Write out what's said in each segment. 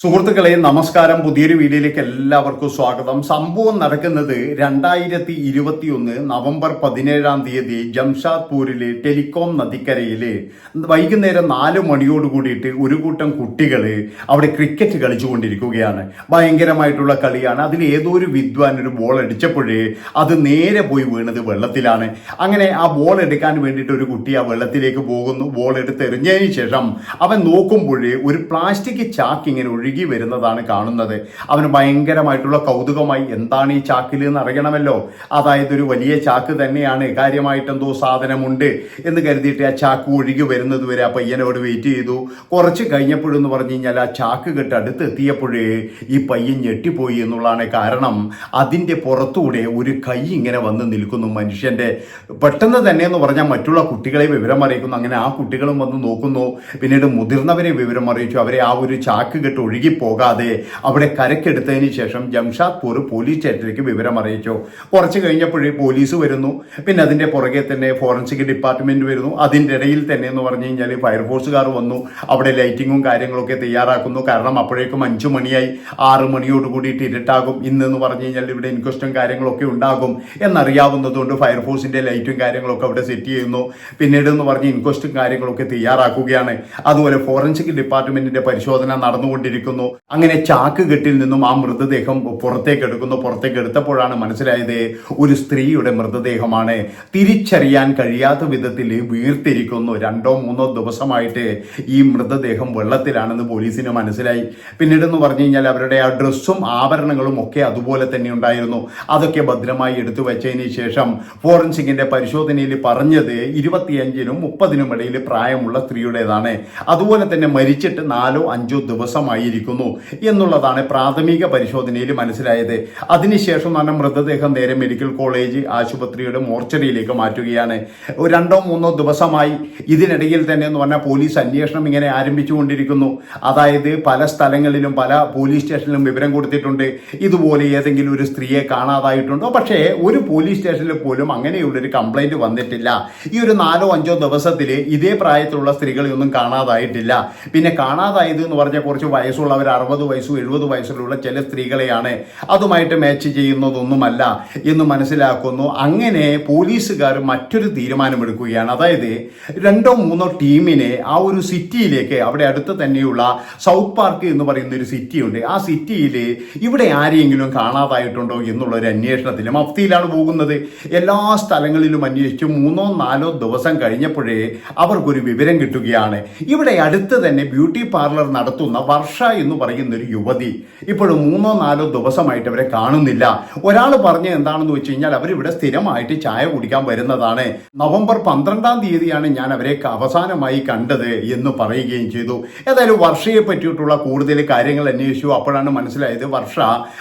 സുഹൃത്തുക്കളെ നമസ്കാരം. പുതിയൊരു വീഡിയോയിലേക്ക് എല്ലാവർക്കും സ്വാഗതം. സംഭവം നടക്കുന്നത് രണ്ടായിരത്തി ഇരുപത്തി ഒന്ന് നവംബർ പതിനേഴാം തീയതി ജംഷാദ്പൂരിലെ ടെലികോം നദിക്കരയിൽ വൈകുന്നേരം നാല് മണിയോട് കൂടിയിട്ട് ഒരു കൂട്ടം കുട്ടികൾ അവിടെ ക്രിക്കറ്റ് കളിച്ചുകൊണ്ടിരിക്കുകയാണ്. ഭയങ്കരമായിട്ടുള്ള കളിയാണ്. അതിൽ ഏതോ ഒരു വിദ്വാൻ ഒരു ബോൾ അടിച്ചപ്പോഴേ അത് നേരെ പോയി വീണത് വെള്ളത്തിലാണ്. അങ്ങനെ ആ ബോൾ എടുക്കാൻ വേണ്ടിയിട്ട് ഒരു കുട്ടി ആ വെള്ളത്തിലേക്ക് പോകുന്നു. ബോൾ എടുത്ത് എറിഞ്ഞതിന് ശേഷം അവൻ നോക്കുമ്പോഴേ ഒരു പ്ലാസ്റ്റിക് ചാക്ക് ഇങ്ങനെ ഒഴുകി വരുന്നതാണ് കാണുന്നത്. അവന് ഭയങ്കരമായിട്ടുള്ള കൗതുകമായി എന്താണ് ഈ ചാക്കിൽ എന്ന് അറിയണമല്ലോ? അതായത് ഒരു വലിയ ചാക്ക് തന്നെയാണ്. കാര്യമായിട്ട് എന്തോ സാധനമുണ്ട്. എന്ന് കരുതിയിട്ട് ആ ചാക്ക് ഒഴുകി വരുന്നത് വരെ ആ പയ്യനോട് വെയിറ്റ് ചെയ്തു. കുറച്ച് കഴിഞ്ഞപ്പോഴെന്ന് പറഞ്ഞു കഴിഞ്ഞാൽ ആ ചാക്ക് കെട്ട് അടുത്ത് എത്തിയപ്പോഴേ ഈ പയ്യൻ ഞെട്ടിപ്പോയി എന്നുള്ളതാണ് കാരണം. അതിന്റെ പുറത്തൂടെ ഒരു കൈ ഇങ്ങനെ വന്ന് നിൽക്കുന്നു മനുഷ്യന്റെ. പെട്ടെന്ന് തന്നെ എന്ന് പറഞ്ഞാൽ മറ്റുള്ള കുട്ടികളെ വിവരം അറിയിക്കുന്നു. അങ്ങനെ ആ കുട്ടികളും വന്ന് നോക്കുന്നു. പിന്നീട് മുതിർന്നവരെ വിവരം അറിയിച്ചു. അവരെ ആ ഒരു ചാക്ക് കെട്ട് ഒഴുകി പോകാതെ അവിടെ കരക്കെടുത്തതിന് ശേഷം ജംഷാദ്പൂർ പോലീസ് സ്റ്റേഷനിലേക്ക് വിവരം അറിയിച്ചു. കുറച്ച് കഴിഞ്ഞപ്പോഴേ പോലീസ് വരുന്നു. പിന്നെ അതിന്റെ പുറകെ തന്നെ ഫോറൻസിക് ഡിപ്പാർട്ട്മെന്റ് വരുന്നു. അതിന്റെ ഇടയിൽ തന്നെ എന്ന് പറഞ്ഞു കഴിഞ്ഞാൽ ഫയർഫോഴ്സുകാർ വന്നു. അവിടെ ലൈറ്റിങ്ങും കാര്യങ്ങളൊക്കെ തയ്യാറാക്കുന്നു. കാരണം അപ്പോഴേക്കും അഞ്ചു മണിയായി. ആറ് മണിയോട് കൂടിയിട്ട് ഇരുട്ടാകും. ഇന്നെന്ന് പറഞ്ഞു കഴിഞ്ഞാൽ ഇവിടെ ഇൻക്വസ്റ്റും കാര്യങ്ങളൊക്കെ ഉണ്ടാകും എന്നറിയാവുന്നതുകൊണ്ട് ഫയർഫോഴ്സിന്റെ ലൈറ്റും കാര്യങ്ങളൊക്കെ അവിടെ സെറ്റ് ചെയ്യുന്നു. പിന്നീട് എന്ന് പറഞ്ഞ് ഇൻക്വസ്റ്റും കാര്യങ്ങളൊക്കെ തയ്യാറാക്കുകയാണ്. അതുപോലെ ഫോറൻസിക് ഡിപ്പാർട്ട്മെന്റിന്റെ പരിശോധന നടന്നുകൊണ്ടിരിക്കുന്നു അങ്ങനെ ചാക്ക് കെട്ടിൽ നിന്നും ആ മൃതദേഹം പുറത്തേക്ക് എടുക്കുന്നു പുറത്തേക്ക് എടുത്തപ്പോഴാണ് മനസ്സിലായത് ഒരു സ്ത്രീയുടെ മൃതദേഹമാണ്. തിരിച്ചറിയാൻ കഴിയാത്ത വിധത്തിൽ വീർത്തിരിക്കുന്നു. രണ്ടോ മൂന്നോ ദിവസമായിട്ട് ഈ മൃതദേഹം വെള്ളത്തിലാണെന്ന് പോലീസിന് മനസ്സിലായി. പിന്നീട് എന്ന് പറഞ്ഞു കഴിഞ്ഞാൽ അവരുടെ ആ ഡ്രസ്സും ആഭരണങ്ങളും ഒക്കെ അതുപോലെ തന്നെ ഉണ്ടായിരുന്നു. അതൊക്കെ ഭദ്രമായി എടുത്തു വെച്ചതിന് ശേഷം ഫോറൻസിക്കിന്റെ പരിശോധനയിൽ പറഞ്ഞത് ഇരുപത്തിയഞ്ചിനും മുപ്പതിനും ഇടയിൽ പ്രായമുള്ള സ്ത്രീയുടേതാണ്. അതുപോലെ തന്നെ മരിച്ചിട്ട് നാലോ അഞ്ചോ ദിവസമായിരിക്കുന്നു എന്നുള്ളതാണ് പ്രാഥമിക പരിശോധനയിൽ മനസ്സിലായത്. അതിനുശേഷം തന്നെ മൃതദേഹം നേരെ മെഡിക്കൽ കോളേജ് ആശുപത്രിയുടെ മോർച്ചറിയിലേക്ക് മാറ്റുകയാണ്. രണ്ടോ മൂന്നോ ദിവസമായി ഇതിനിടയിൽ തന്നെ എന്ന് പറഞ്ഞാൽ പോലീസ് അന്വേഷണം ഇങ്ങനെ ആരംഭിച്ചുകൊണ്ടിരിക്കുന്നു. അതായത് പല സ്ഥലങ്ങളിലും പല പോലീസ് സ്റ്റേഷനിലും വിവരം കൊടുത്തിട്ടുണ്ട്. ഇതുപോലെ ഏതെങ്കിലും ഒരു സ്ത്രീയെ കാണാതായിട്ടുണ്ടോ? പക്ഷേ ഒരു പോലീസ് സ്റ്റേഷനിൽ പോലും അങ്ങനെയുള്ളൊരു കംപ്ലൈന്റ് വന്നിട്ടില്ല. ഈ ഒരു നാലോ അഞ്ചോ ദിവസത്തിൽ ഇതേ പ്രായത്തിലുള്ള സ്ത്രീകളെയൊന്നും കാണാതായിട്ടില്ല. പിന്നെ കാണാതായത് എന്ന് പറഞ്ഞാൽ കുറച്ച് വയസ്സുള്ളവർ അറുപത് വയസ്സും എഴുപത് വയസ്സിലുള്ള ചില സ്ത്രീകളെയാണ് അതുമായിട്ട് മാച്ച് ചെയ്യുന്നതൊന്നുമല്ല എന്ന് മനസ്സിലാക്കുന്നു. അങ്ങനെ പോലീസുകാർ മറ്റൊരു തീരുമാനമെടുക്കുകയാണ്. അതായത് രണ്ടോ മൂന്നോ ടീമിനെ ആ ഒരു സിറ്റിയിലേക്ക് അവിടെ അടുത്ത് തന്നെയുള്ള സൗത്ത് പാർക്ക് എന്ന് പറയുന്ന ഒരു സിറ്റിയുണ്ട്. ആ സിറ്റിയിൽ ഇവിടെ ആരെയെങ്കിലും കാണാതായിട്ടുണ്ടോ എന്നുള്ള ഒരു അന്വേഷണത്തിൽ മഫ്തിയിലാണ് പോകുന്നത്. എല്ലാ സ്ഥലങ്ങളിലും അന്വേഷിച്ച് മൂന്നോ നാലോ ദിവസം കഴിഞ്ഞപ്പോഴേ അവർക്കൊരു വിവരം കിട്ടുകയാണ്. ഇവിടെ അടുത്ത് തന്നെ ബ്യൂട്ടി പാർലർ നടത്തുന്ന വർഷ എന്ന് പറയുന്ന ഒരു യുവതി ഇപ്പോഴും മൂന്നോ നാലോ ദിവസമായിട്ട് അവരെ കാണുന്നില്ല. ഒരാൾ പറഞ്ഞ എന്താണെന്ന് വെച്ച് കഴിഞ്ഞാൽ അവരിവിടെ സ്ഥിരമായിട്ട് ചായ കുടിക്കാൻ വരുന്നതാണ്. നവംബർ പന്ത്രണ്ടാം തീയതിയാണ് ഞാൻ അവരെ അവസാനമായി കണ്ടത് എന്ന് പറയുകയും ചെയ്തു. ഏതായാലും വർഷയെ പറ്റിയിട്ടുള്ള കൂടുതൽ കാര്യങ്ങൾ അന്വേഷിച്ചു. അപ്പോഴാണ് മനസ്സിലായത് വർഷ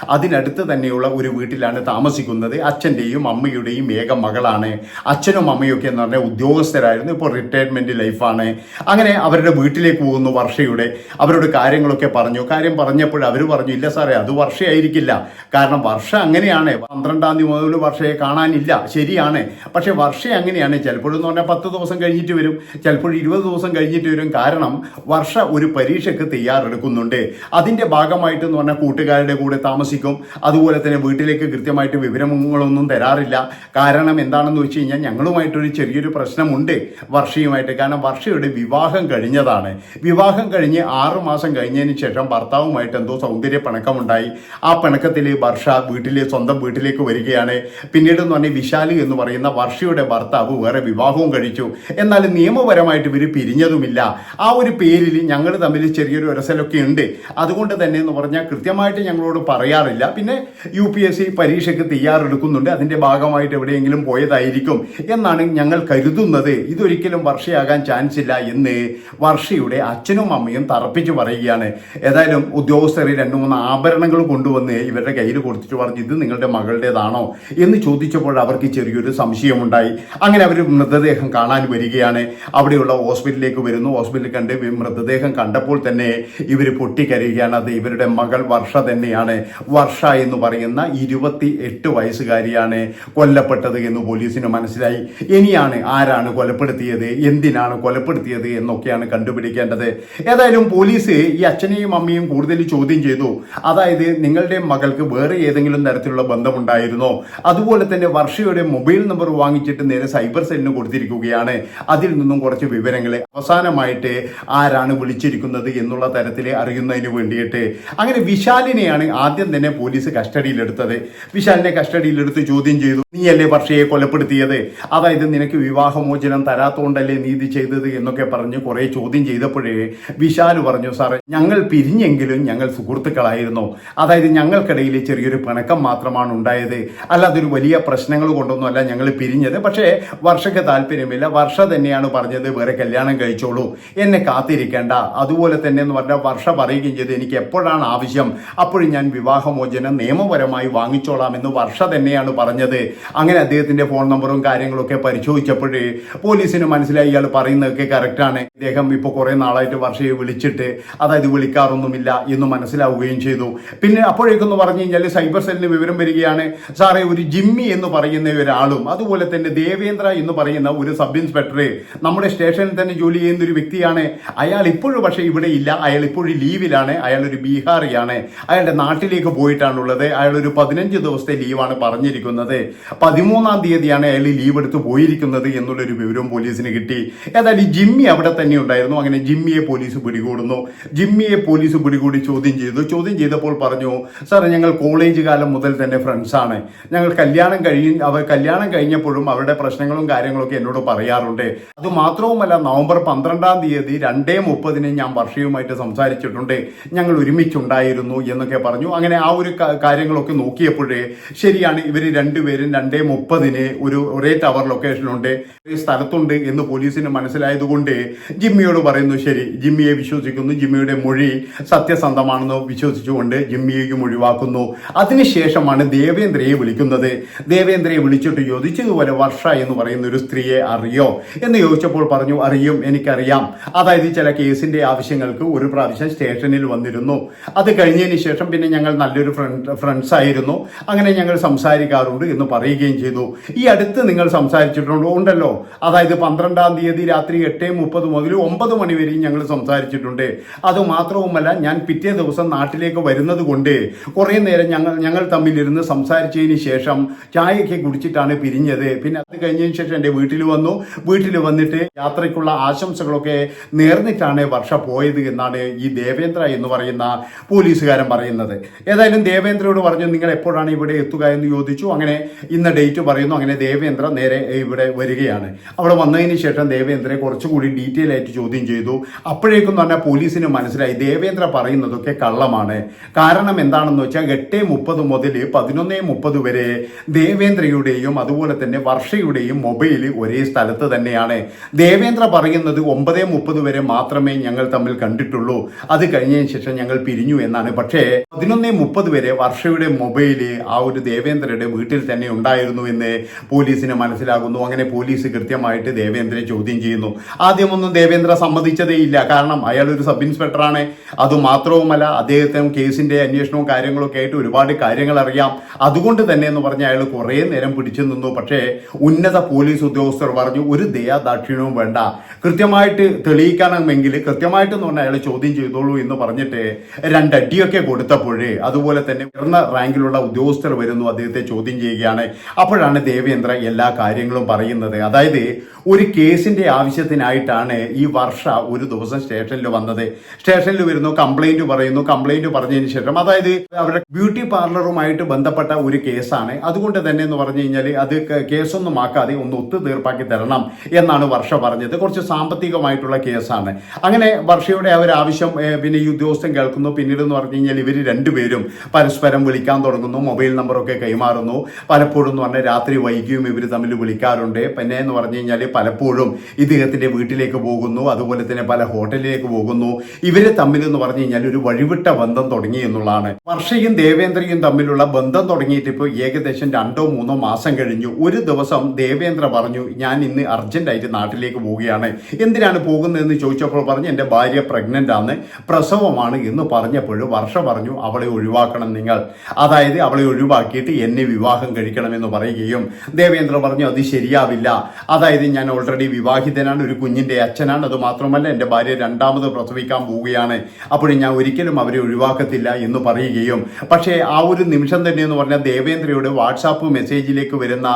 അതിനടുത്ത് തന്നെയുള്ള ഒരു വീട്ടിലാണ് താമസിക്കുന്നത്. അച്ഛന്റെയും അമ്മയുടെയും ഏക മകളാണ്. അച്ഛനും അമ്മയൊക്കെ എന്ന് പറഞ്ഞാൽ ഉദ്യോഗസ്ഥരായിരുന്നു. ഇപ്പോൾ റിട്ടയർമെന്റ് ലൈഫാണ് അങ്ങനെ അവരുടെ വീട്ടിലേക്ക് പോകുന്നു വർഷയുടെ. അവരുടെ കാര്യങ്ങളൊക്കെ പറഞ്ഞു കാര്യം പറഞ്ഞപ്പോൾ അവർ പറഞ്ഞു ഇല്ല സാറേ അത് വർഷയായിരിക്കില്ല. കാരണം വർഷ അങ്ങനെയാണ്. പന്ത്രണ്ടാം തീയതി മുതൽ വർഷയെ കാണാനില്ല. ശരിയാണ്. പക്ഷെ വർഷ അങ്ങനെയാണ്. ചിലപ്പോഴെന്ന് പറഞ്ഞാൽ പത്ത് ദിവസം കഴിഞ്ഞിട്ട് വരും. ചിലപ്പോൾ ഇരുപത് ദിവസം കഴിഞ്ഞിട്ട് വരും. കാരണം വർഷ ഒരു പരീക്ഷയ്ക്ക് തയ്യാറെടുക്കുന്നുണ്ട്. അതിന്റെ ഭാഗമായിട്ട് എന്ന് പറഞ്ഞാൽ കൂട്ടുകാരുടെ കൂടെ താമസിക്കും. അതുപോലെ തന്നെ വീട്ടിലേക്ക് കൃത്യമായിട്ട് വിവരങ്ങളൊന്നും തരാറില്ല. കാരണം എന്താണെന്ന് വെച്ച് കഴിഞ്ഞാൽ ഞങ്ങളുമായിട്ടൊരു ചെറിയൊരു പ്രശ്നമുണ്ട് വർഷയുമായിട്ട്. കാരണം വർഷയുടെ വിവാഹം കഴിഞ്ഞതാണ്. വിവാഹം കഴിഞ്ഞ് ആറ് മാസം കഴിഞ്ഞതിന് ശേഷം ഭർത്താവുമായിട്ട് എന്തോ സൗന്ദര്യ പിണക്കമുണ്ടായി. ആ പിണക്കത്തിൽ വർഷ വീട്ടിലെ സ്വന്തം വീട്ടിലേക്ക് വരികയാണ്. പിന്നീട് എന്ന് പറഞ്ഞാൽ വിശാലി എന്ന് പറയുന്ന വർഷയുടെ ഭർത്താവ് വേറെ വിവാഹവും കഴിച്ചു. എന്നാൽ നിയമപരമായിട്ട് ഇവർ പിരിഞ്ഞതുമില്ല. ആ ഒരു പേരിൽ ഞങ്ങൾ തമ്മിൽ ചെറിയൊരു ഉരസലൊക്കെ ഉണ്ട്. അതുകൊണ്ട് തന്നെ എന്ന് പറഞ്ഞാൽ കൃത്യമായിട്ട് ഞങ്ങളോട് പറയാറില്ല. പിന്നെ യു പി എസ് സി പരീക്ഷയ്ക്ക് തയ്യാറെടുക്കുന്നുണ്ട്. അതിന്റെ ഭാഗമായിട്ട് എവിടെയെങ്കിലും പോയതായിരിക്കും എന്നാണ് ഞങ്ങൾ കരുതുന്നത്. ഇതൊരിക്കലും വർഷയാകാൻ ചാൻസ് ഇല്ല എന്ന് വർഷയുടെ അച്ഛനും അമ്മയും തറപ്പിച്ച് പറയുകയാണ്. ഏതായാലും ഉദ്യോഗസ്ഥർ രണ്ട് മൂന്ന് ആഭരണങ്ങൾ കൊണ്ടുവന്ന് ഇവരുടെ കയ്യിൽ കൊടുത്തിട്ട് പറഞ്ഞു ഇത് നിങ്ങളുടെ മകളുടേതാണോ? എന്ന് ചോദിച്ചപ്പോൾ അവർക്ക് ചെറിയൊരു സംശയമുണ്ടായി. അങ്ങനെ അവർ മൃതദേഹം കാണാൻ വരികയാണ്. അവിടെയുള്ള ഹോസ്പിറ്റലിലേക്ക് വരുന്നു. ഹോസ്പിറ്റലിൽ കണ്ട് മൃതദേഹം കണ്ടപ്പോൾ തന്നെ ഇവർ പൊട്ടിക്കരയുകയാണ്. അത് ഇവരുടെ മകൾ വർഷ തന്നെയാണ്. വർഷ എന്ന് പറയുന്ന ഇരുപത്തി എട്ട് വയസ്സുകാരിയാണ് കൊല്ലപ്പെട്ടത് എന്ന് പോലീസിന് മനസ്സിലായി. ഇനിയാണ് ആരാണ് കൊലപ്പെടുത്തിയത്? എന്തിനാണ് കൊലപ്പെടുത്തിയത് എന്നൊക്കെയാണ് കണ്ടുപിടിക്കേണ്ടത്. ഏതായാലും പോലീസ് ഈ അച്ഛനെയും അച്ഛനെയും അമ്മയും കൂടുതൽ ചോദ്യം ചെയ്തു. അതായത് നിങ്ങളുടെ മകൾക്ക് വേറെ ഏതെങ്കിലും തരത്തിലുള്ള ബന്ധമുണ്ടായിരുന്നോ? അതുപോലെ തന്നെ വർഷയുടെ മൊബൈൽ നമ്പർ വാങ്ങിച്ചിട്ട് നേരെ സൈബർ സെല്ലിന് കൊടുത്തിരിക്കുകയാണ്. അതിൽ നിന്നും കുറച്ച് വിവരങ്ങൾ അവസാനമായിട്ട് ആരാണ് വിളിച്ചിരിക്കുന്നത് എന്നുള്ള തരത്തിൽ അറിയുന്നതിന് വേണ്ടിയിട്ട്. അങ്ങനെ വിശാലിനെയാണ് ആദ്യം തന്നെ പോലീസ് കസ്റ്റഡിയിലെടുത്തത്. വിശാലിനെ കസ്റ്റഡിയിലെടുത്ത് ചോദ്യം ചെയ്തു നീയല്ലേ വർഷയെ കൊലപ്പെടുത്തിയത്? അതായത് നിനക്ക് വിവാഹമോചനം തരാത്തോണ്ടല്ലേ നീതി ചെയ്തത്? എന്നൊക്കെ പറഞ്ഞ് കുറെ ചോദ്യം ചെയ്തപ്പോഴേ വിശാൽ പറഞ്ഞു സാറേ ഞങ്ങൾ പിരിഞ്ഞെങ്കിലും ഞങ്ങൾ സുഹൃത്തുക്കളായിരുന്നു. അതായത് ഞങ്ങൾക്കിടയിൽ ചെറിയൊരു പിണക്കം മാത്രമാണ് ഉണ്ടായത്. അല്ലാതെ ഒരു വലിയ പ്രശ്നങ്ങൾ കൊണ്ടൊന്നുമല്ല ഞങ്ങൾ പിരിഞ്ഞത്. പക്ഷേ വർഷയ്ക്ക് താല്പര്യമില്ല. വർഷ തന്നെയാണ് പറഞ്ഞത് വേറെ കല്യാണം കഴിച്ചോളൂ. എന്നെ കാത്തിരിക്കേണ്ട. അതുപോലെ തന്നെ എന്ന് പറഞ്ഞാൽ വർഷ പറയുകയും ചെയ്ത് എനിക്ക് എപ്പോഴാണ് ആവശ്യം? അപ്പോഴും ഞാൻ വിവാഹമോചനം നിയമപരമായി വാങ്ങിച്ചോളാം എന്ന് വർഷ തന്നെയാണ് പറഞ്ഞത്. അങ്ങനെ അദ്ദേഹത്തിന്റെ ഫോൺ നമ്പറും കാര്യങ്ങളൊക്കെ പരിശോധിച്ചപ്പോഴേ പോലീസിന് മനസ്സിലായി. ഇയാൾ പറയുന്നതൊക്കെ കറക്റ്റാണ്. അദ്ദേഹം ഇപ്പോൾ കുറേ നാളായിട്ട് വർഷയെ വിളിച്ചിട്ട് അതായത് വിളിക്കാറൊന്നുമില്ല എന്ന് മനസ്സിലാവുകയും ചെയ്തു. പിന്നെ അപ്പോഴേക്കെന്ന് പറഞ്ഞു കഴിഞ്ഞാൽ സൈബർ സെല്ലിന് വിവരം വരികയാണ്. സാറേ ഒരു ജിമ്മി എന്ന് പറയുന്ന ഒരാളും അതുപോലെ തന്നെ ദേവേന്ദ്ര എന്ന് പറയുന്ന ഒരു സബ് ഇൻസ്പെക്ടറെ നമ്മുടെ സ്റ്റേഷനിൽ തന്നെ ജോലി ചെയ്യുന്ന ഒരു വ്യക്തിയാണ്. അയാൾ ഇപ്പോഴും പക്ഷേ ഇവിടെ ഇല്ല. അയാൾ ഇപ്പോഴും ലീവിലാണ്. അയാൾ ഒരു ബീഹാറിയാണ്. അയാളുടെ നാട്ടിലേക്ക് പോയിട്ടാണുള്ളത്. അയാൾ ഒരു പതിനഞ്ച് ദിവസത്തെ ലീവാണ് പറഞ്ഞിരിക്കുന്നത്. പതിമൂന്നാം തീയതിയാണ് അയാൾ ലീവ് എടുത്ത് പോയിരിക്കുന്നത് എന്നുള്ളൊരു വിവരം പോലീസിന് കിട്ടി. ഏതായാലും ജിമ്മി അവിടെ തന്നെ ഉണ്ടായിരുന്നു. അങ്ങനെ ജിമ്മിയെ പോലീസ് പിടികൂടുന്നു. ജിമ്മിയെ പോലീസ് പിടികൂടി ചോദ്യം ചെയ്തു. ചോദ്യം ചെയ്തപ്പോൾ പറഞ്ഞു സാറേ ഞങ്ങൾ കോളേജ് കാലം മുതൽ തന്നെ ഫ്രണ്ട്സാണ് ഞങ്ങൾ കല്യാണം കഴിയും അവർ കല്യാണം കഴിഞ്ഞപ്പോഴും അവരുടെ പ്രശ്നങ്ങളും കാര്യങ്ങളൊക്കെ എന്നോട് പറയാറുണ്ട്. അത് മാത്രവുമല്ല നവംബർ പന്ത്രണ്ടാം തീയതി രണ്ടേ മുപ്പതിന് ഞാൻ വർഷയുമായിട്ട് സംസാരിച്ചിട്ടുണ്ട്. ഞങ്ങൾ ഒരുമിച്ചുണ്ടായിരുന്നു എന്നൊക്കെ പറഞ്ഞു. അങ്ങനെ ആ ഒരു കാര്യങ്ങളൊക്കെ നോക്കിയപ്പോഴേ ശരിയാണ് ഇവർ രണ്ടുപേരും രണ്ടേ മുപ്പതിന് ഒരു ഒരേ ടവർ ലൊക്കേഷനുണ്ട് ഒരേ സ്ഥലത്തുണ്ട് എന്ന് പോലീസിന് മനസ്സിലായതുകൊണ്ട് ജിമ്മിയോട് പറയുന്നു ശരി ജിമ്മിയെ വിശ്വസിക്കുന്നു. ജിമ്മിയുടെ മൊഴി സത്യസന്ധമാണെന്ന് വിശ്വസിച്ചുകൊണ്ട് ജിമ്മിയേക്കും ഒഴിവാക്കുന്നു. അതിനുശേഷമാണ് ദേവേന്ദ്രയെ വിളിക്കുന്നത്. ദേവേന്ദ്രയെ വിളിച്ചിട്ട് ചോദിച്ചതുപോലെ വർഷ എന്ന് പറയുന്ന ഒരു സ്ത്രീയെ അറിയോ? എന്ന് ചോദിച്ചപ്പോൾ പറഞ്ഞു അറിയും എനിക്കറിയാം. അതായത് ചില കേസിന്റെ ആവശ്യങ്ങൾക്ക് ഒരു പ്രാവശ്യം സ്റ്റേഷനിൽ വന്നിരുന്നു. അത് കഴിഞ്ഞതിന് ശേഷം പിന്നെ ഞങ്ങൾ നല്ലൊരു ഫ്രണ്ട് ഫ്രണ്ട്സ് ആയിരുന്നു. അങ്ങനെ ഞങ്ങൾ സംസാരിക്കാറുണ്ട് എന്ന് പറയുകയും ചെയ്തു. ഈ അടുത്ത് നിങ്ങൾ സംസാരിച്ചിട്ടുണ്ടോ? ഉണ്ടല്ലോ. അതായത് പന്ത്രണ്ടാം തീയതി രാത്രി എട്ട് മുപ്പത് മുതൽ ഒമ്പത് മണി വരെയും ഞങ്ങൾ സംസാരിച്ചിട്ടുണ്ട്. അത് മാത്രവുമല്ല ഞാൻ പിറ്റേ ദിവസം നാട്ടിലേക്ക് വരുന്നത് കൊണ്ട് കുറേ നേരം ഞങ്ങൾ ഞങ്ങൾ തമ്മിലിരുന്ന് സംസാരിച്ചതിന് ശേഷം ചായയൊക്കെ കുടിച്ചിട്ടാണ് പിരിഞ്ഞത്. പിന്നെ അത് കഴിഞ്ഞതിന് ശേഷം എന്റെ വീട്ടിൽ വന്നു. വീട്ടിൽ വന്നിട്ട് യാത്രയ്ക്കുള്ള ആശംസകളൊക്കെ നേർന്നിട്ടാണ് വർഷ പോയത് എന്നാണ് ഈ ദേവേന്ദ്ര എന്ന് പറയുന്ന പോലീസുകാരൻ പറയുന്നത്. ഏതായാലും ദേവേന്ദ്രയോട് പറഞ്ഞു നിങ്ങൾ എപ്പോഴാണ് ഇവിടെ എത്തുക എന്ന് ചോദിച്ചു. അങ്ങനെ ഇന്ന ഡേറ്റ് പറയുന്നു. അങ്ങനെ ദേവേന്ദ്ര നേരെ ഇവിടെ വരികയാണ്. അവിടെ വന്നതിന് ശേഷം ദേവേന്ദ്രയെ കുറച്ചുകൂടി ഡീറ്റെയിൽ ആയിട്ട് ചോദ്യം ചെയ്തു. അപ്പോഴേക്കും പറഞ്ഞാൽ പോലീസിന് മനസ്സിലായി. ദേവേന്ദ്ര പറയുന്നതൊക്കെ കള്ളമാണ്. കാരണം എന്താണെന്ന് വെച്ചാൽ എട്ട് മുപ്പത് മുതൽ പതിനൊന്ന് മുപ്പത് വരെ ദേവേന്ദ്രയുടെയും അതുപോലെ തന്നെ വർഷയുടെയും മൊബൈൽ ഒരേ സ്ഥലത്ത് തന്നെയാണ്. ദേവേന്ദ്ര പറയുന്നത് ഒമ്പത് മുപ്പത് വരെ മാത്രമേ ഞങ്ങൾ തമ്മിൽ കണ്ടിട്ടുള്ളൂ. അത് കഴിഞ്ഞതിന് ശേഷം ഞങ്ങൾ പിരിഞ്ഞു എന്നാണ്. പക്ഷേ പതിനൊന്ന് മുപ്പത് വരെ വർഷയുടെ മൊബൈൽ ആ ഒരു ദേവേന്ദ്രയുടെ വീട്ടിൽ തന്നെ ഉണ്ടായിരുന്നു എന്ന് പോലീസിന് മനസ്സിലാകുന്നു. അങ്ങനെ പോലീസ് കൃത്യമായിട്ട് ദേവേന്ദ്രയെ ചോദ്യം ചെയ്യുന്നു. ആദ്യമൊന്നും ദേവേന്ദ്ര സമ്മതിച്ചതേ ഇല്ല കാരണം അയാൾ ഒരു സബ് ഇൻസ്പെക്ടറാണ്. അതുമാത്രവുമല്ല അദ്ദേഹത്തിന് കേസിന്റെ അന്വേഷണവും കാര്യങ്ങളൊക്കെ ആയിട്ട് ഒരുപാട് കാര്യങ്ങൾ അറിയാം. അതുകൊണ്ട് തന്നെ എന്ന് പറഞ്ഞ അയാൾ കുറേ നേരം പിടിച്ചു നിന്നു. പക്ഷേ ഉന്നത പോലീസ് ഉദ്യോഗസ്ഥർ പറഞ്ഞു ഒരു ദയാദാക്ഷിണ്യവും വേണ്ട. കൃത്യമായിട്ട് തെളിയിക്കണമെങ്കിൽ കൃത്യമായിട്ട് എന്ന് പറഞ്ഞാൽ അയാൾ ചോദ്യം ചെയ്തോളൂ എന്ന് പറഞ്ഞിട്ട് രണ്ടടിയൊക്കെ കൊടുത്തപ്പോഴേ അതുപോലെ തന്നെ ഉയർന്ന റാങ്കിലുള്ള ഉദ്യോഗസ്ഥർ വരുന്നു അദ്ദേഹത്തെ ചോദ്യം ചെയ്യുകയാണ്. അപ്പോഴാണ് ദേവേന്ദ്ര എല്ലാ കാര്യങ്ങളും പറയുന്നത്. അതായത് ഒരു കേസിന്റെ ആവശ്യത്തിനായിട്ടാണ് ഈ വർഷ ഒരു ദിവസം സ്റ്റേഷനിൽ വന്നത്. സ്റ്റേഷനിൽ വരുന്നു കംപ്ലൈന്റ് പറയുന്നു കംപ്ലൈന്റ് പറഞ്ഞതിന് ശേഷം അതായത് അവരുടെ ബ്യൂട്ടി പാർലറുമായിട്ട് ബന്ധപ്പെട്ട ഒരു കേസാണ്. അതുകൊണ്ട് തന്നെ എന്ന് പറഞ്ഞു കഴിഞ്ഞാൽ അത് കേസൊന്നും ആക്കാതെ ഒന്ന് ഒത്തു തീർപ്പാക്കി തരണം എന്നാണ് വർഷ പറഞ്ഞത്. കുറച്ച് സാമ്പത്തികമായിട്ടുള്ള കേസാണ്. അങ്ങനെ വർഷയുടെ ആ ഒരു ആവശ്യം പിന്നെ ഈ ഉദ്യോഗസ്ഥൻ കേൾക്കുന്നു. പിന്നീട് എന്ന് പറഞ്ഞു കഴിഞ്ഞാൽ ഇവർ രണ്ടുപേരും പരസ്പരം വിളിക്കാൻ തുടങ്ങുന്നു. മൊബൈൽ നമ്പറൊക്കെ കൈമാറുന്നു. പലപ്പോഴും എന്ന് പറഞ്ഞാൽ രാത്രി വൈകിയും ഇവർ തമ്മിൽ വിളിക്കാറുണ്ട്. പിന്നെ എന്ന് പറഞ്ഞു കഴിഞ്ഞാൽ പലപ്പോഴും ഇദ്ദേഹത്തിന്റെ വീട്ടിലേക്ക് പോകുന്നു. അതുപോലെ തന്നെ പല ഹോട്ടലിലേക്ക് പോകുന്നു. ഇവർ തമ്മിൽ എന്ന് പറഞ്ഞു കഴിഞ്ഞാൽ ഒരു വഴിവിട്ട ബന്ധം തുടങ്ങി എന്നുള്ളതാണ്. വർഷയും ദേവേന്ദ്രയും തമ്മിലുള്ള ബന്ധം തുടങ്ങിയിട്ട് ഇപ്പോൾ ഏകദേശം രണ്ടോ മൂന്നോ മാസം കഴിഞ്ഞു. ഒരു ദിവസം ദേവേന്ദ്ര പറഞ്ഞു ഞാൻ ഇന്ന് അർജന്റായിട്ട് നാട്ടിലേക്ക് പോവുകയാണ്. എന്തിനാണ് പോകുന്നതെന്ന് ചോദിച്ചപ്പോൾ പറഞ്ഞു എന്റെ ഭാര്യ പ്രഗ്നന്റ് ആണ് പ്രസവമാണ് എന്ന് പറഞ്ഞപ്പോൾ വർഷ പറഞ്ഞു അവളെ ഒഴിവാക്കണം നിങ്ങൾ. അതായത് അവളെ ഒഴിവാക്കിയിട്ട് എന്നെ വിവാഹം കഴിക്കണമെന്ന് പറയുകയും. ദേവേന്ദ്ര പറഞ്ഞു അത് ശരിയാവില്ല. അതായത് ഞാൻ ഓൾറെഡി വിവാഹിതനാണ് ഒരു കുഞ്ഞിന്റെ അച്ഛനാണ്. അത് മാത്രമല്ല എന്റെ ഭാര്യ രണ്ടാമത് പ്രസവിക്കാൻ പോവുകയാണ്. അപ്പോഴും ഞാൻ ഒരിക്കലും അവരെ ഒഴിവാക്കത്തില്ല എന്ന് പറയുകയും പക്ഷേ ആ ഒരു നിമിഷം തന്നെ എന്ന് പറഞ്ഞാൽ ദേവേന്ദ്രയുടെ വാട്സാപ്പ് മെസ്സേജിലേക്ക് വരുന്ന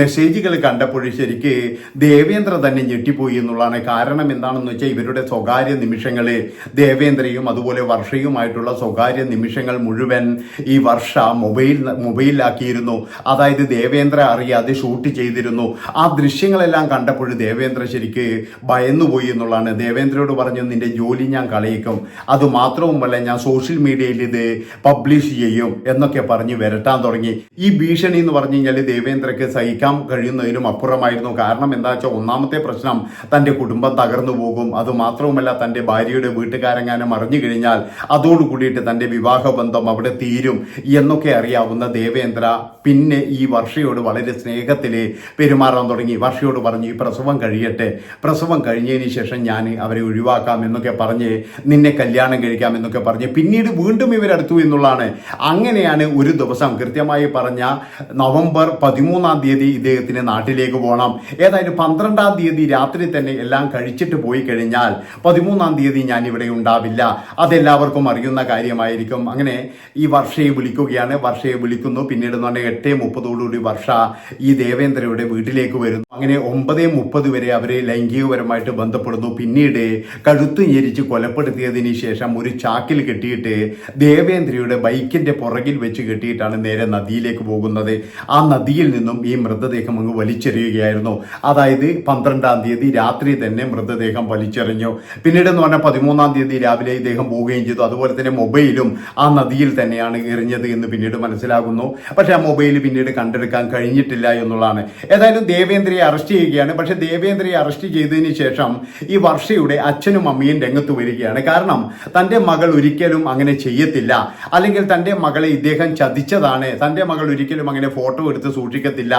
മെസ്സേജുകൾ കണ്ടപ്പോൾ ശരിക്ക് ദേവേന്ദ്ര തന്നെ ഞെട്ടിപ്പോയി എന്നുള്ളതാണ് കാരണം എന്താണെന്ന് വെച്ചാൽ ഇവരുടെ സ്വകാര്യ നിമിഷങ്ങൾ ദേവേന്ദ്രയും അതുപോലെ വർഷയുമായിട്ടുള്ള സ്വകാര്യ നിമിഷങ്ങൾ മുഴുവൻ ഈ വർഷ മൊബൈൽ മൊബൈലിലാക്കിയിരുന്നു. അതായത് ദേവേന്ദ്ര അറിയാതെ ഷൂട്ട് ചെയ്തിരുന്നു. ആ ദൃശ്യങ്ങളെല്ലാം കണ്ടപ്പോൾ ദേവേന്ദ്ര ശരിക്ക് ഭയന്നുപോയി എന്നുള്ളതാണ്. ദേവേന്ദ്രയോട് പറഞ്ഞു നിന്റെ ജോലി ഞാൻ കളയിക്കും. അത് മാത്രവുമല്ല ഞാൻ സോഷ്യൽ മീഡിയയിൽ ഇത് പബ്ലിഷ് ചെയ്യും എന്നൊക്കെ പറഞ്ഞ് വരട്ടാൻ തുടങ്ങി. ഈ ഭീഷണി എന്ന് പറഞ്ഞു കഴിഞ്ഞാൽ ദേവേന്ദ്രക്ക് സഹിക്കാൻ കഴിയുന്നതിനും അപ്പുറമായിരുന്നു. കാരണം എന്താ വെച്ചാൽ ഒന്നാമത്തെ പ്രശ്നം തന്റെ കുടുംബം തകർന്നു പോകും. അത് മാത്രവുമല്ല തന്റെ ഭാര്യയുടെ വീട്ടുകാരെങ്ങാനും അറിഞ്ഞു കഴിഞ്ഞാൽ അതോടുകൂടിയിട്ട് തന്റെ വിവാഹബന്ധം അവിടെ തീരും എന്നൊക്കെ അറിയാവുന്ന ദേവേന്ദ്ര പിന്നെ ഈ വർഷയോട് വളരെ സ്നേഹത്തിൽ പെരുമാറാൻ തുടങ്ങി. വർഷയോട് പറഞ്ഞു ഈ പ്രസവം കഴിയട്ടെ. പ്രസവം കഴിഞ്ഞതിന് ശേഷം ഞാൻ അവരെ ഒഴിവാക്കാം എന്നൊക്കെ പറഞ്ഞ് നിന്നെ കല്യാണം കഴിക്കാം എന്നൊക്കെ പറഞ്ഞ് പിന്നീട് വീണ്ടും ഇവരടുത്തു എന്നുള്ളതാണ്. അങ്ങനെയാണ് ഒരു ദിവസം കൃത്യമായി പറഞ്ഞ നവംബർ പതിമൂന്നാം തീയതി ഇദ്ദേഹത്തിന് നാട്ടിലേക്ക് പോകണം ഏതായാലും പന്ത്രണ്ടാം തീയതി രാത്രി തന്നെ എല്ലാം കഴിച്ചിട്ട് പോയി കഴിഞ്ഞാൽ പതിമൂന്നാം തീയതി ഞാൻ ഇവിടെ ഉണ്ടാവില്ല. അതെല്ലാവർക്കും അറിയുന്ന കാര്യമായിരിക്കും. അങ്ങനെ ഈ വർഷയെ വിളിക്കുകയാണ്. വർഷയെ വിളിക്കുന്നു. പിന്നീട് എന്ന് പറഞ്ഞാൽ എട്ട് മുപ്പതോടുകൂടി വർഷ ഈ ദേവേന്ദ്രയുടെ വീട്ടിലേക്ക് വരുന്നു. അങ്ങനെ ഒമ്പത് മുപ്പത് വരെ അവരെ ലൈംഗികപരമായിട്ട് ബന്ധപ്പെടുന്നു. പിന്നീട് കഴുത്ത് ഞെരിച്ച് കൊലപ്പെടുത്തിയതിന് ശേഷം ഒരു ചാക്കിൽ കെട്ടിയിട്ട് ദേവേന്ദ്രയുടെ ബൈക്കിന്റെ പുറകിൽ വെച്ച് കെട്ടിയിട്ടാണ് നേരെ നദിയിലേക്ക് പോകുന്നത്. ആ നദിയിൽ നിന്നും ഈ മൃതദേഹം അങ്ങ് വലിച്ചെറിയുകയായിരുന്നു. അതായത് പന്ത്രണ്ടാം തീയതി രാത്രി തന്നെ മൃതദേഹം വലിച്ചെറിഞ്ഞു. പിന്നീട് എന്ന് പറഞ്ഞാൽ പതിമൂന്നാം തീയതി രാവിലെ ഇദ്ദേഹം പോവുകയും ചെയ്തു. അതുപോലെ തന്നെ മൊബൈലും ആ നദിയിൽ തന്നെയാണ് എറിഞ്ഞത് എന്ന് പിന്നീട് മനസ്സിലാകുന്നു. പക്ഷേ ആ മൊബൈൽ പിന്നീട് കണ്ടെടുക്കാൻ കഴിഞ്ഞിട്ടില്ല എന്നുള്ളതാണ്. ഏതായാലും ദേവേന്ദ്രയെ അറസ്റ്റ് ചെയ്യുകയാണ്. പക്ഷേ ദേവേന്ദ്രയെ അറസ്റ്റ് ചെയ്തതിന് ശേഷം ഈ വർഷയുടെ അച്ഛനും അമ്മയും രംഗത്ത് വരികയാണ്. കാരണം തന്റെ മകൾ ഒരിക്കലും അങ്ങനെ ചെയ്യത്തില്ല. അല്ലെങ്കിൽ തന്റെ മകളെ ഇദ്ദേഹം ചതിച്ചതാണ്. തന്റെ മകൾ ഒരിക്കലും അങ്ങനെ ഫോട്ടോ എടുത്ത് സൂക്ഷിക്കത്തില്ല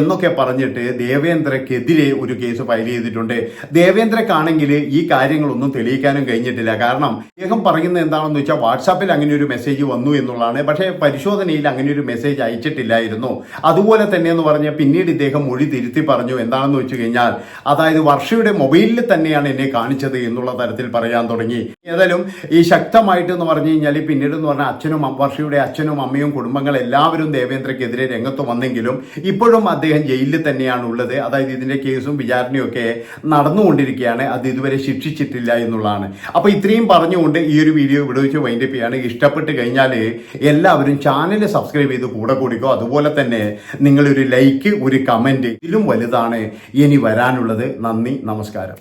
എന്നൊക്കെ പറഞ്ഞിട്ട് ദേവേന്ദ്രക്കെതിരെ ഒരു കേസ് ഫയൽ ചെയ്തിട്ടുണ്ട്. ദേവേന്ദ്രക്കാണെങ്കിൽ ഈ കാര്യങ്ങളൊന്നും തെളിയിക്കാനും കഴിഞ്ഞിട്ടില്ല. കാരണം അദ്ദേഹം പറയുന്നത് എന്താണെന്ന് വെച്ചാൽ വാട്സാപ്പിൽ അങ്ങനെ ഒരു മെസ്സേജ് വന്നു എന്നുള്ളതാണ്. പക്ഷേ പരിശോധനയിൽ അങ്ങനെ ഒരു മെസ്സേജ് അയച്ചിട്ടില്ലായിരുന്നു. അതുപോലെ തന്നെ എന്ന് പറഞ്ഞാൽ പിന്നീട് ഇദ്ദേഹം മൊഴി തിരുത്തി പറഞ്ഞു. എന്താണെന്ന് വെച്ച് കഴിഞ്ഞാൽ അതായത് വർഷയുടെ മൊബൈലിൽ തന്നെയാണ് എന്നെ കാണിച്ചത് എന്നുള്ള തരത്തിൽ പറയാൻ തുടങ്ങി. ഏതായാലും ഈ ശക്തമായിട്ട് എന്ന് പറഞ്ഞു കഴിഞ്ഞാൽ പിന്നീട് എന്ന് പറഞ്ഞാൽ അച്ഛനും വർഷയുടെ അച്ഛനും അമ്മയും കുടുംബങ്ങൾ എല്ലാവരും ദേവേന്ദ്രക്കെതിരെ രംഗത്ത് വന്നെങ്കിലും ഇപ്പോഴും അദ്ദേഹം ജയിലിൽ തന്നെയാണ് ഉള്ളത് അതായത് ഇതിന്റെ കേസും വിചാരണയും ഒക്കെ നടന്നുകൊണ്ടിരിക്കുകയാണ്. അത് ഇതുവരെ ശിക്ഷിച്ചിട്ടില്ല എന്നുള്ളതാണ്. അപ്പോൾ ഇത്രയും പറഞ്ഞുകൊണ്ട് ഈ ഒരു വീഡിയോ ഇവിടെ വെച്ച് വൈൻഡപ്പ് ചെയ്യാണ്. ഇഷ്ടപ്പെട്ട് കഴിഞ്ഞാൽ എല്ലാവരും ചാനൽ സബ്സ്ക്രൈബ് ചെയ്ത് കൂടെ കൂടിക്കോ. അതുപോലെ തന്നെ നിങ്ങളൊരു ലൈക്ക് ഒരു കമന്റ് ഇതിലും വലുതാണ് ഇനി വരാനുള്ളത്. നന്ദി നമസ്കാരം.